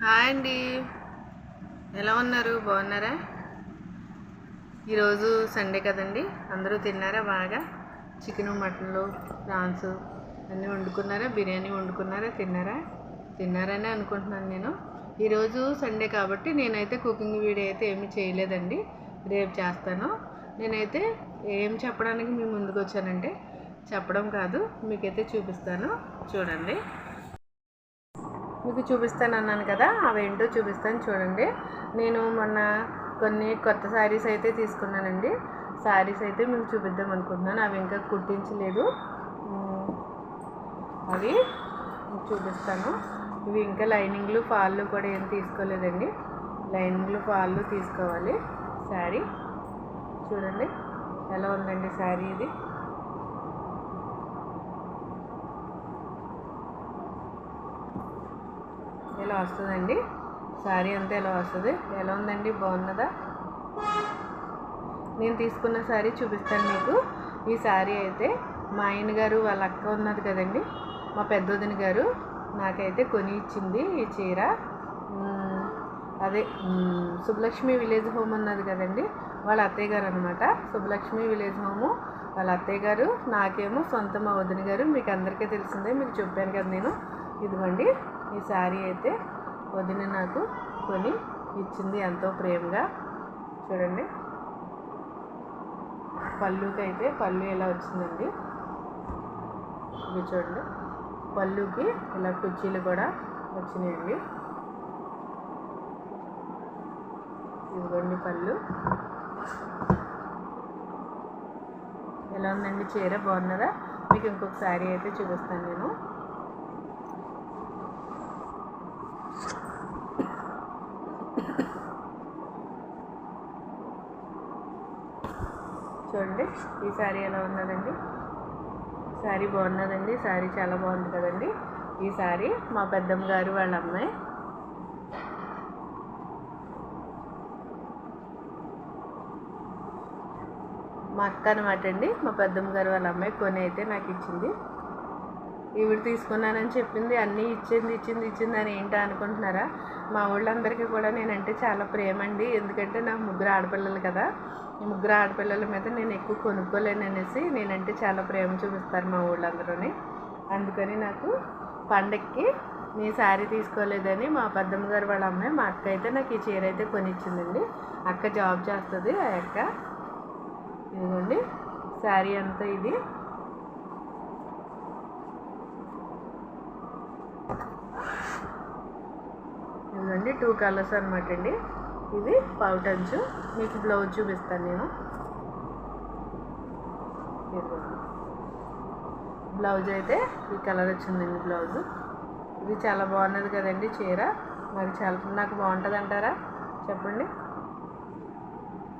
Hi అండి. ఎలా ఉన్నారు? బాగున్నారా? ఈరోజు సండే కదండి. అందరూ తిన్నారా బాగా? చికెను మటన్లు ప్రాన్స్ అన్నీ వండుకున్నారా? బిర్యానీ వండుకున్నారా? తిన్నారా? తిన్నారని అనుకుంటున్నాను నేను. ఈరోజు సండే కాబట్టి నేనైతే కుకింగ్ వీడియో అయితే ఏమీ చేయలేదండి. రేపు చేస్తాను. నేనైతే ఏం చెప్పడానికి మీ ముందుకు వచ్చానంటే చెప్పడం కాదు మీకైతే చూపిస్తాను. చూడండి. మీకు చూపిస్తాను అన్నాను కదా అవేంటో చూపిస్తాను చూడండి. నేను మొన్న కొన్ని కొత్త శారీస్ అయితే తీసుకున్నానండి. శారీస్ అయితే మీకు చూపిద్దాం అనుకుంటున్నాను. అవి ఇంకా కుట్టించలేదు. అవి చూపిస్తాను. ఇవి ఇంకా లైనింగ్లు ఫాళ్ళు కూడా ఏం తీసుకోలేదండి. లైనింగ్లు ఫాళ్ళు తీసుకోవాలి. శారీ చూడండి. ఎలా ఉందండి శారీ ఇది? ఇలా వస్తుందండి. శారీ అంతా ఇలా వస్తుంది. ఎలా ఉందండి? బాగున్నదా? నేను తీసుకున్న శారీ చూపిస్తాను మీకు. ఈ శారీ అయితే మా ఆయన గారు వాళ్ళ అక్క ఉన్నది కదండి. మా పెద్దోదిన గారు నాకైతే కొని ఇచ్చింది ఈ చీర. అదే సుబ్బలక్ష్మి విలేజ్ హోమ్ ఉన్నది కదండి. వాళ్ళ అత్తయ్య గారు అనమాట సుబ్బలక్ష్మి విలేజ్ హోము. వాళ్ళ అత్తయ్య గారు నాకేమో సొంత మా వదిన గారు. మీకు అందరికీ తెలిసిందే మీకు చెప్పాను కదా నేను. ఇదిగోండి. ఈ శారీ అయితే వదిన నాకు కొని ఇచ్చింది ఎంతో ప్రేమగా. చూడండి. పళ్ళుకి అయితే పళ్ళు ఎలా వచ్చిందండి? ఇది చూడండి. పళ్ళుకి ఇలా కుర్చీలు కూడా వచ్చినాయండి. ఇదిగోండి పళ్ళు. ఎలా ఉందండి చీర? బాగున్నదా? మీకు ఇంకొక శారీ అయితే చూపిస్తాను నేను. చూడండి. ఈ శారీ ఎలా ఉన్నదండి? శారీ బాగున్నదండి. శారీ చాలా బాగుంది కదండి. ఈ శారీ మా పెద్దమ్మ గారు వాళ్ళ అమ్మాయి. మా అక్క అనమాట అండి. మా పెద్దమ్మ గారు వాళ్ళ అమ్మాయి కొని అయితే నాకు ఇచ్చింది. ఈవిడ తీసుకున్నానని చెప్పింది అన్నీ ఇచ్చింది ఇచ్చింది ఇచ్చింది అని ఏంటో అనుకుంటున్నారా? మా ఊళ్ళందరికీ కూడా నేనంటే చాలా ప్రేమ అండి ఎందుకంటే నాకు ముగ్గురు ఆడపిల్లలు కదా. ఈ ముగ్గురు ఆడపిల్లల మీద నేను ఎక్కువ కొనుక్కోలేను అనేసి నేనంటే చాలా ప్రేమ చూపిస్తారు మా ఊళ్ళందరూని. అందుకని నాకు పండక్కి నీ శారీ తీసుకోలేదని మా పెద్దమ్మ గారు వాళ్ళ అమ్మాయి మా అక్క అయితే నాకు ఈ చీర అయితే కొనిచ్చిందండి. అక్క జాబ్ చేస్తుంది ఆ అక్క. ఇదిగోండి శారీ అంతా ఇది. ఇదిగోండి టూ కలర్స్ అనమాట అండి. ఇది పౌటంచు మీకు బ్లౌజ్ చూపిస్తాను నేను. బ్లౌజ్ అయితే ఈ కలర్ వచ్చిందండి బ్లౌజ్ ఇది చాలా బాగున్నది కదండి చీర. మరి చాలా నాకు బాగుంటుంది అంటారా చెప్పండి.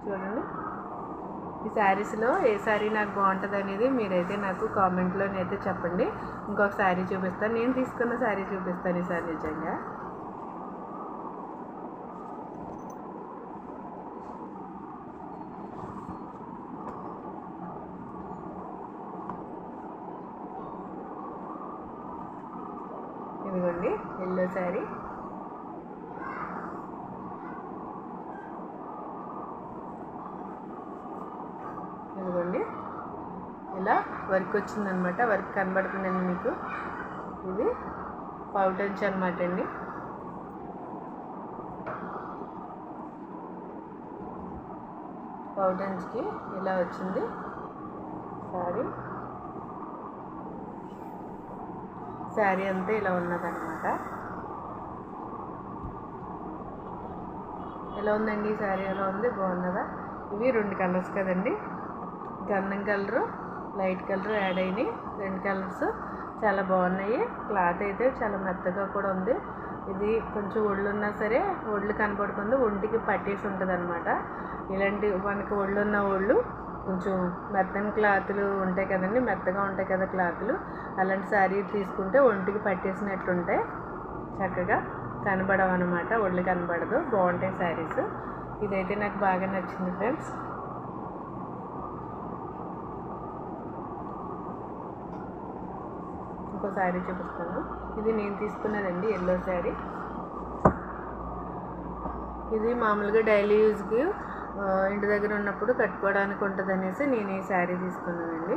చూడండి. ఈ శారీస్లో ఏ శారీ నాకు బాగుంటుంది అనేది మీరైతే నాకు కామెంట్లోనైతే చెప్పండి. ఇంకొక శారీ చూపిస్తాను. నేను తీసుకున్న శారీ చూపిస్తాను ఈ నిజంగా ఇదిగోండి ఎల్లో శారీ ఇదిగోండి. ఇలా వర్క్ వచ్చిందనమాట. వర్క్ కనబడుతుందండి మీకు. ఇది పౌటంచ్ అనమాట అండి. పౌటంచ్కి ఇలా వచ్చింది. సారీ. శారీ అంతా ఇలా ఉన్నదన్నమాట. ఎలా ఉందండి? ఈ శారీ ఎలా ఉంది? బాగున్నదా ఇవి రెండు కలర్స్ కదండి. గంధం కలరు లైట్ కలర్ యాడ్ అయినాయి. రెండు కలర్స్ చాలా బాగున్నాయి. క్లాత్ అయితే చాలా మెత్తగా కూడా ఉంది. ఇది కొంచెం ఒళ్ళు ఉన్నా సరే ఒళ్ళు కనపడుతుంది ఒంటికి పట్టేసి ఉంటుంది అనమాట ఇలాంటి మనకి ఒళ్ళు ఉన్న ఒళ్ళు కొంచెం మెత్తని క్లాతులు ఉంటాయి కదండి. మెత్తగా ఉంటాయి కదా క్లాతులు అలాంటి శారీ తీసుకుంటే ఒంటికి పట్టేసినట్లుంటాయి. చక్కగా. కనబడవు అనమాట ఒళ్ళు కనబడదు బాగుంటాయి శారీస్. ఇదైతే నాకు బాగా నచ్చింది ఫ్రెండ్స్. ఇంకో శారీ చూపిస్తాను. ఇది నేను తీసుకున్నదండి ఎల్లో శారీ. ఇది మామూలుగా డైలీ యూజ్కి ఇంటి దగ్గర ఉన్నప్పుడు కట్టుకోవడానికి ఉంటుంది అనేసి నేను ఈ శారీ తీసుకున్నానండి.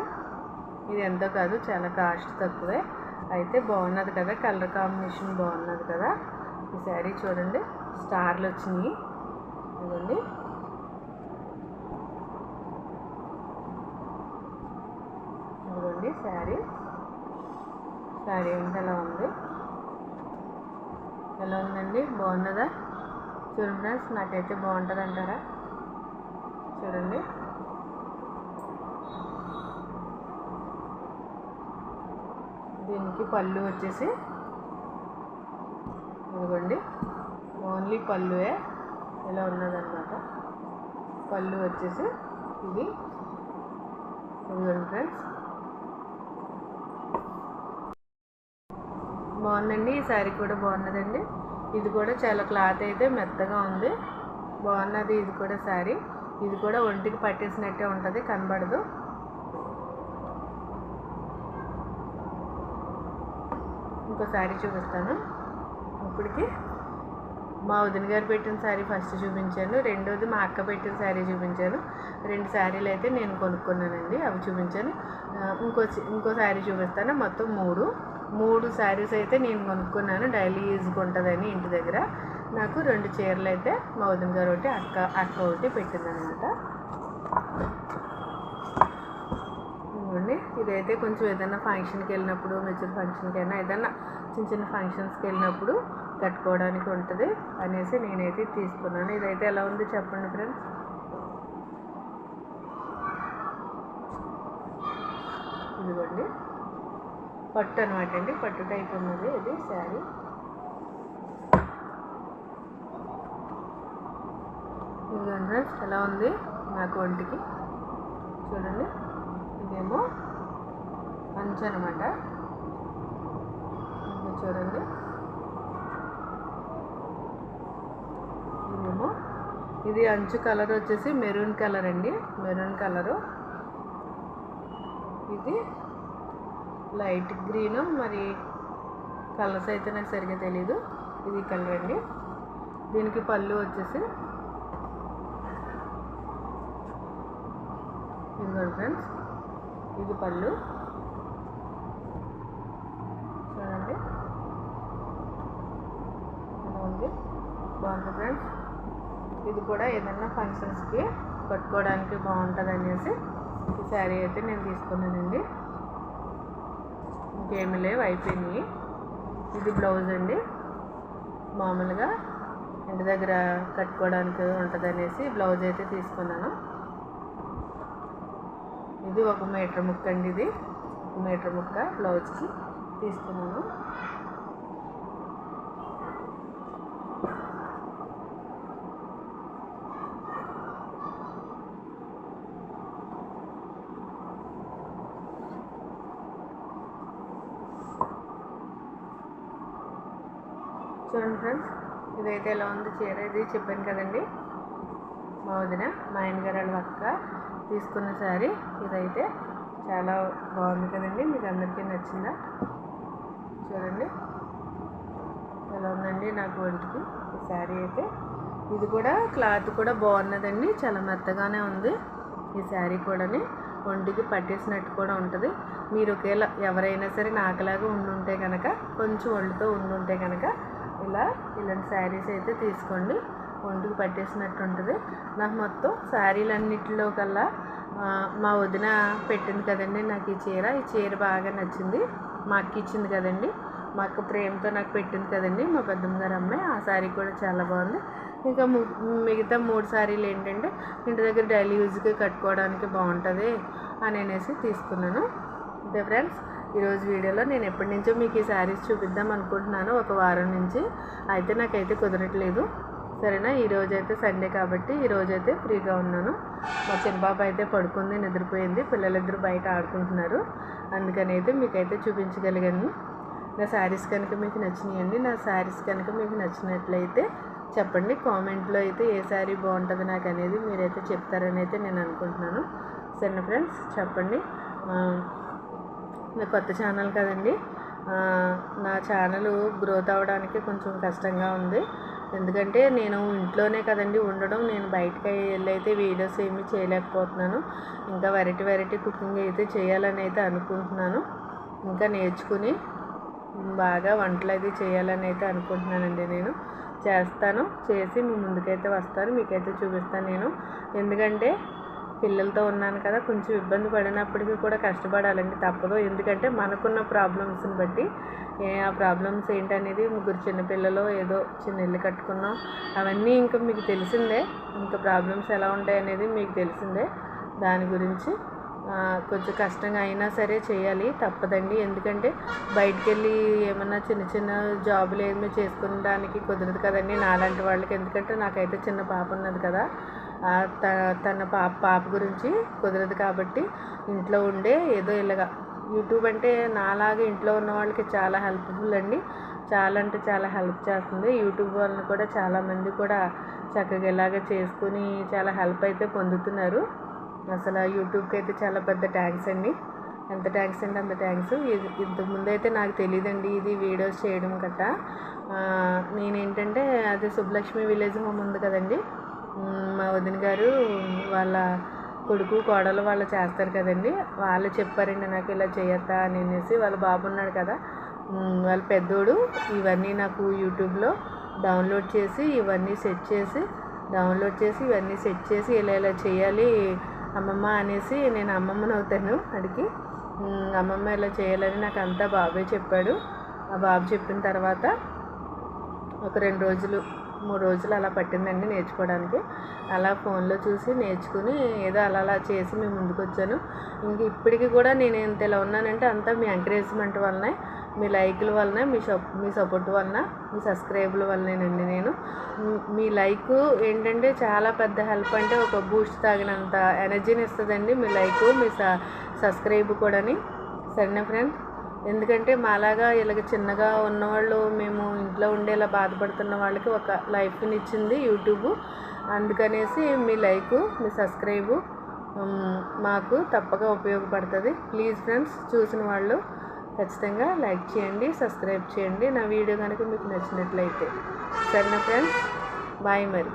ఇది ఎంతో కాదు చాలా కాస్ట్ తక్కువే. అయితే బాగున్నది కదా కలర్ కాంబినేషన్ బాగున్నది కదా. ఈ శారీ చూడండి. స్టార్లు వచ్చినాయి. ఇదండి ఇదిగోండి శారీ. శారీ అంటే ఎలా ఉంది? ఎలా ఉందండి? బాగున్నదా? చూడండి ఫ్రెండ్స్ నాకైతే బాగుంటుంది అంటారా చూడండి. దీనికి పళ్ళు వచ్చేసి ఇదిగోండి. ఓన్లీ పళ్ళువే ఇలా ఉన్నదన్నమాట. పళ్ళు వచ్చేసి ఇది. ఇదిగోండి ఫ్రెండ్స్. బాగుందండి. ఈ శారీ కూడా బాగున్నదండి. ఇది కూడా చాలా క్లాత్ అయితే మెత్తగా ఉంది. బాగున్నది ఇది కూడా శారీ ఇది కూడా ఒంటికి పట్టేసినట్టే ఉంటుంది కనబడదు. ఇంకో శారీ చూపిస్తాను. ఇప్పటికి మా వదిన గారు పెట్టిన శారీ ఫస్ట్ చూపించాను. రెండోది మా అక్క పెట్టిన శారీ చూపించాను. రెండు శారీలు అయితే నేను కొనుక్కున్నానండి అవి చూపించాను. ఇంకో ఇంకో శారీ చూపిస్తాను. మొత్తం మూడు. మూడు శారీస్ అయితే నేను కొనుక్కున్నాను. డైలీ యూజ్కి ఉంటుందని ఇంటి దగ్గర. నాకు రెండు చీరలు అయితే మా వదిన గారు ఒకటి అక్క అక్క ఒకటి పెట్టిందనమాట. ఇదిగోండి. ఇదైతే కొంచెం ఏదైనా ఫంక్షన్కి వెళ్ళినప్పుడు మెచ్యూర్ ఫంక్షన్కి అయినా ఏదైనా చిన్న చిన్న ఫంక్షన్స్కి వెళ్ళినప్పుడు కట్టుకోవడానికి ఉంటుంది అనేసి నేనైతే తీసుకున్నాను. ఇదైతే ఎలా ఉంది చెప్పండి ఫ్రెండ్స్? ఇదిగోండి. పట్టు అనమాట అండి. పట్టు టైప్ ఉన్నది. ఇది శారీ. ఇదిగోండి ఫ్రెండ్స్ ఎలా ఉంది నాకు ఒంటికి? చూడండి. ఇదేమో అంచు అనమాట చూడండి. ఇదేమో ఇది అంచు కలర్ వచ్చేసి మెరూన్ కలర్ అండి. Maroon colour. ఇది లైట్ గ్రీన్. మరి కలర్స్ అయితే నాకు సరిగ్గా తెలీదు. ఇది కలర్ అండి. దీనికి పళ్ళు వచ్చేసి ఇదిగోండి ఫ్రెండ్స్ ఇది పళ్ళు. చూడండి. ఉంది? బాగుంది ఫ్రెండ్స్? ఇది కూడా ఏదైనా ఫంక్షన్స్కి కట్టుకోవడానికి బాగుంటుంది అనేసి ఈ శారీ అయితే నేను తీసుకున్నానండి. ఇంకేమి లేవు అయిపోయినాయి. ఇది బ్లౌజ్ అండి. మామూలుగా ఇంటి దగ్గర కట్టుకోవడానికి ఉంటుంది అనేసి బ్లౌజ్ అయితే తీసుకున్నాను. ఇది ఒక మీటర్ ముక్క అండి ఇది. ఒక మీటర్ ముక్క బ్లౌజ్కి తీసుకున్నాను. చూడండి ఫ్రెండ్స్ ఇదైతే ఎలా ఉంది చీర? ఇది చెప్పాను కదండి. మా వదిన మా ఆయనగారు వాళ్ళ అక్క తీసుకున్న శారీ ఇదైతే చాలా బాగుంది కదండి. మీకు అందరికీ నచ్చిందా? చూడండి. ఎలా ఉందండి నాకు ఒంటికి. ఈ శారీ అయితే. ఇది కూడా క్లాత్ కూడా బాగున్నదండి. చాలా మెత్తగానే ఉంది. ఈ శారీ కూడాని ఒంటికి పట్టేసినట్టు కూడా ఉంటుంది. మీరు ఒకేలా ఎవరైనా సరే నాకులాగా ఉండుంటే కనుక కొంచెం ఒళ్ళుతో ఉండుంటే కనుక ఇలా ఇలాంటి శారీస్ అయితే తీసుకోండి. ఒంటికి పట్టేసినట్టు ఉంటుంది నాకు మొత్తం శారీలన్నిటిలో కల్లా మా వదిన పెట్టింది కదండి నాకు ఈ చీర. ఈ చీర బాగా నచ్చింది. మా అక్క ఇచ్చింది కదండి. మా అక్క ప్రేమతో నాకు పెట్టింది కదండి. మా పెద్దమ్మ గారు అమ్మాయి. ఆ శారీ కూడా చాలా బాగుంది. ఇంకా మిగతా మూడు శారీలు ఏంటంటే ఇంటి దగ్గర డైలీ యూజ్కి కట్టుకోవడానికి బాగుంటుంది అని అనేసి తీసుకున్నాను. అంతే ఫ్రెండ్స్ ఈరోజు వీడియోలో నేను ఎప్పటి నుంచో మీకు ఈ శారీస్ చూపిద్దాం అనుకుంటున్నాను. ఒక వారం నుంచి అయితే నాకైతే కుదరట్లేదు. సరేనా? ఈరోజు అయితే సండే కాబట్టి ఈ అయితే ఫ్రీగా ఉన్నాను. మా చిన్నబాబు అయితే పడుకుంది నిద్రపోయింది. పిల్లలిద్దరూ బయట ఆడుకుంటున్నారు. అందుకని అయితే మీకైతే చూపించగలిగాను. నా శారీస్ కనుక మీకు నచ్చినాయండి నా శారీస్ కనుక మీకు నచ్చినట్లయితే చెప్పండి. కామెంట్లో అయితే ఏ శారీ బాగుంటుంది నాకు అనేది మీరైతే చెప్తారని అయితే నేను అనుకుంటున్నాను. సరే ఫ్రెండ్స్? చెప్పండి. ఇది కొత్త ఛానల్ కదండి. నా ఛానల్ గ్రోత్ అవ్వడానికి కొంచెం కష్టంగా ఉంది. ఎందుకంటే నేను ఇంట్లోనే కదండి ఉండడం. నేను బయటకి వెళ్ళైతే వీడియోస్ ఏమీ చేయలేకపోతున్నాను. ఇంకా వెరైటీ వెరైటీ కుకింగ్ అయితే చేయాలని అయితే అనుకుంటున్నాను. ఇంకా నేర్చుకుని బాగా వంటలు అది చేయాలని అయితే అనుకుంటున్నానండి నేను. చేస్తాను. చేసి మీ ముందుకైతే వస్తాను. మీకైతే చూపిస్తాను నేను. ఎందుకంటే పిల్లలతో ఉన్నాను కదా కొంచెం ఇబ్బంది పడినప్పటికీ కూడా కష్టపడాలండి తప్పదు. ఎందుకంటే మనకున్న ప్రాబ్లమ్స్ని బట్టి ఏ ఆ ప్రాబ్లమ్స్ ఏంటనేది ముగ్గురు చిన్నపిల్లలు ఏదో చిన్న ఇల్లు కట్టుకున్నాం. అవన్నీ ఇంకా మీకు తెలిసిందే. ఇంకా ప్రాబ్లమ్స్ ఎలా ఉంటాయి అనేది మీకు తెలిసిందే. దాని గురించి కొంచెం కష్టంగా అయినా సరే చేయాలి. తప్పదండి. ఎందుకంటే బయటికి వెళ్ళి ఏమన్నా చిన్న చిన్న జాబులు ఏమి చేసుకునడానికి కుదరదు కదండి నాలాంటి వాళ్ళకి. ఎందుకంటే నాకైతే చిన్న పాప ఉన్నది కదా. త- తన పాప పాప గురించి కుదరదు కాబట్టి ఇంట్లో ఉండే ఏదో ఇలాగా. యూట్యూబ్ అంటే నాలాగే ఇంట్లో ఉన్న వాళ్ళకి చాలా హెల్ప్ఫుల్ అండి. చాలా అంటే చాలా హెల్ప్ చేస్తుంది. యూట్యూబ్ వాళ్ళని కూడా చాలామంది కూడా చక్కగా ఇలాగే చేసుకుని చాలా హెల్ప్ అయితే పొందుతున్నారు. అసలు యూట్యూబ్కి అయితే చాలా పెద్ద థ్యాంక్స్ అండి. ఎంత థ్యాంక్స్ అంటే అంత థ్యాంక్స్. ఇది ఇంతకుముందు అయితే నాకు తెలియదండి ఇది వీడియోస్ చేయడం గట్ట నేనేంటంటే అది సుబ్బలక్ష్మి విలేజ్ హోమ్ ఉంది కదండి. మా వదిన గారు వాళ్ళ కొడుకు కోడలు వాళ్ళు చేస్తారు కదండి. వాళ్ళు చెప్పారండి నాకు ఇలా చేయొద్దా అని అనేసి వాళ్ళ బాబు ఉన్నాడు కదా. వాళ్ళ పెద్దోడు ఇవన్నీ నాకు యూట్యూబ్లో డౌన్లోడ్ చేసి ఇవన్నీ సెట్ చేసి డౌన్లోడ్ చేసి ఇవన్నీ సెట్ చేసి ఇలా ఇలా చేయాలి అమ్మమ్మ అనేసి నేను అమ్మమ్మని అవుతాను అడిగి. అమ్మమ్మ ఇలా చేయాలని నాకు అంతా బాబే చెప్పాడు. ఆ బాబు చెప్పిన తర్వాత ఒక రెండు రోజులు మూడు రోజులు అలా పట్టిందండి నేర్చుకోవడానికి. అలా ఫోన్లో చూసి నేర్చుకుని ఏదో అలా అలా చేసి మేము ముందుకు వచ్చాను. ఇంక ఇప్పటికీ కూడా నేను ఎంత ఇలా ఉన్నానంటే అంతా మీ ఎంకరేజ్మెంట్ వలన మీ లైకుల వలన మీ సప్ మీ సపోర్ట్ వలన మీ సబ్స్క్రైబుల వల్లనేనండి నేను. మీ- మీ లైక్ ఏంటంటే చాలా పెద్ద హెల్ప్ అంటే ఒక బూస్ట్ తాగినంత ఎనర్జీని ఇస్తుందండి మీ లైక్ మీ స సబ్స్క్రైబ్ కూడాని. సరేనా ఫ్రెండ్స్ ఎందుకంటే మాలాగా ఇలాగ చిన్నగా ఉన్నవాళ్ళు మేము ఇంట్లో ఉండేలా బాధపడుతున్న వాళ్ళకి ఒక లైఫ్ని ఇచ్చింది యూట్యూబ్. అందుకనేసి మీ లైకు మీ సబ్స్క్రైబు మాకు తప్పక ఉపయోగపడుతుంది. ప్లీజ్ ఫ్రెండ్స్ చూసిన వాళ్ళు ఖచ్చితంగా లైక్ చేయండి సబ్స్క్రైబ్ చేయండి. నా వీడియో కనుక మీకు నచ్చినట్లయితే. సరేనా ఫ్రెండ్స్? బాయ్ మరి.